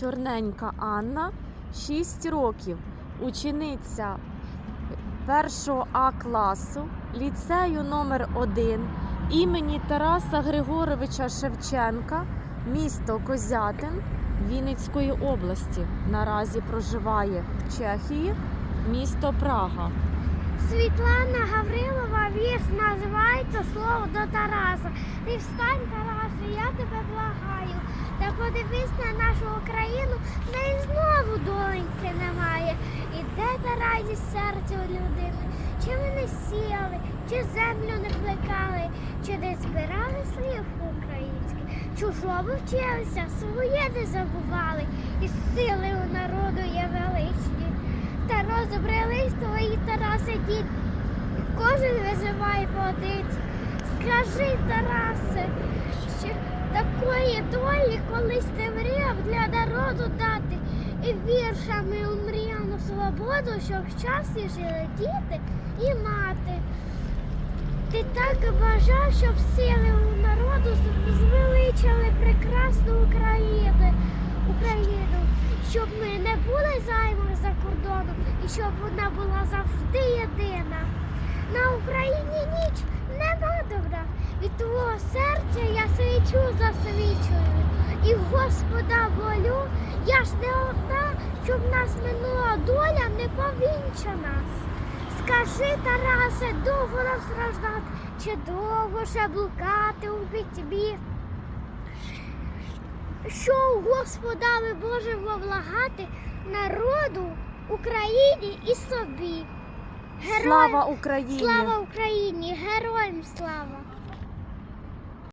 Чорненька Анна, 6 років, учениця 1 А класу ліцею номер 1 імені Тараса Григоровича Шевченка, місто Козятин Вінницької області. Наразі проживає в Чехії, місто Прага. Світлана Гаврилова вірш називається Слово до Тараса. Ти встань, Тарасе, я тебе благаю. Та подивись на нашу Україну, неї знову доньки немає. І де та радість серця у людини? Чи не сіяли, чи землю не плекали, чи не збирали слів українських, чужого вчилися, своє не забували, і сили у народу є величні. Та розбрелись твої Тараси дід, кожен виживає поодинці. Скажи, Тарасе, що такої долі колись ти мріяв для народу дати, і віршами у мріяну свободу, щоб щасті жили діти і мати. Ти так бажав, щоб сили у народу звеличили прекрасну Україну, Україну, щоб ми не були зайвими за кордоном і щоб вона була завжди єдина. На Україні ніч нема добра. Від твого серця я свічу засвічую. І Господа волю, я ж не одна, щоб нас минула доля не повінчана. Скажи, Тарасе, довго нам страждати, чи довго ще блукати у пітьмі? Що у Господа ми можемо влагати народу, Україні і собі? Слава Україні! Слава Україні! Героям слава!